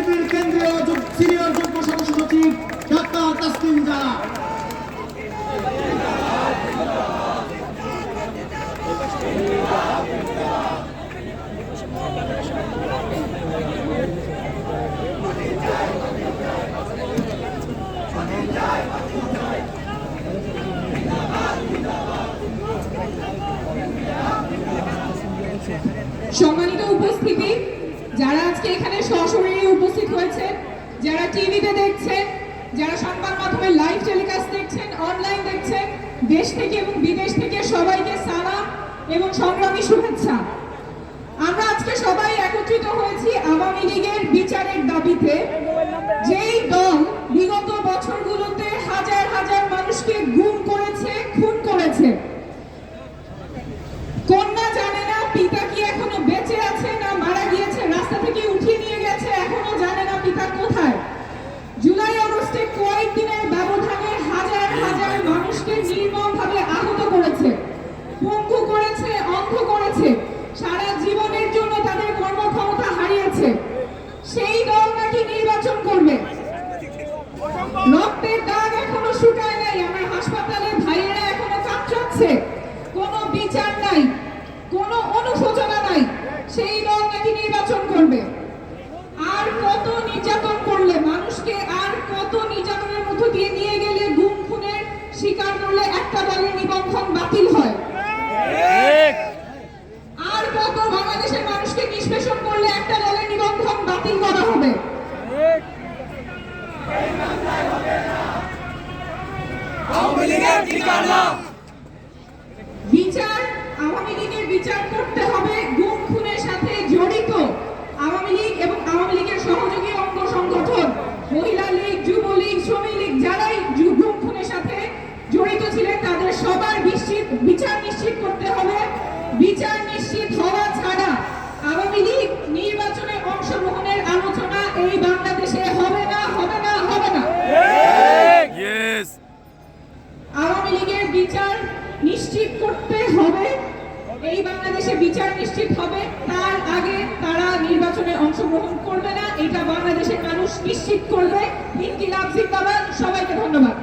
এনসিপির কেন্দ্রীয় সিনিয়র যুগ্ম সচিব ডাক্তার তাসলিম জারা সম্মানিত উপস্থিতি যারা আজকে এখানে সশরীরে উপস্থিত হয়েছেন যারা টিভিতে দেখছেন, যারা সংবাদ মাধ্যমে লাইভ টেলিকাস্ট দেখছেন অনলাইন দেখছেন, দেশ থেকে এবং বিদেশ থেকে সবাইকে সালাম এবং সংগ্রামী শুভেচ্ছা। আমরা আজকে সবাই একত্রিত হয়েছি আওয়ামী লীগের বিচারের দাবিতে। মানুষকে নির্মমভাবে আহত করেছে, পঙ্গু করেছে, অন্ধ করেছে, সারা জীবনের জন্য তাদের কর্মক্ষমতা হারিয়েছে। সেই দল নাকি নির্বাচন করবে। রক্তের দাগ এখনও শুকায় নাই, আমার হাসপাতালে ভাইয়েরা এখনও কাঁপছে কোনো বিচার নাই কোনো অনুশোচনা নাই সেই দল নাকি নির্বাচন করবে আর কত নির্যাতন করলে মানুষকে আর কত নির্যাতনের মধ্য দিয়ে নিয়ে গেলে গুম খুনের শিকার করলে একটা দলের নিবন্ধন বাতিল হয়। আর কত বাংলাদেশের মানুষকে নিষ্পেষণ করলে একটা দলের নিবন্ধন বাতিল করা হবে? বিচার আওয়ামী লীগের বিচার করতে হবে। নিশ্চিত বিচার নিশ্চিত করতে হবে। বিচার নিশ্চিত হওয়া ছাড়া আওয়ামী লীগ নির্বাচনে অংশগ্রহণের আলোচনা এই বাংলাদেশে হবে না হবে না হবে না। আওয়ামী লীগের বিচার নিশ্চিত করতে হবে। এই বাংলাদেশে বিচার নিশ্চিত হবে। তার আগে তারা নির্বাচনে অংশগ্রহণ করবে না। এটা বাংলাদেশের মানুষ নিশ্চিত করবে। ইনকিলাব জিন্দাবাদ। সবাইকে ধন্যবাদ।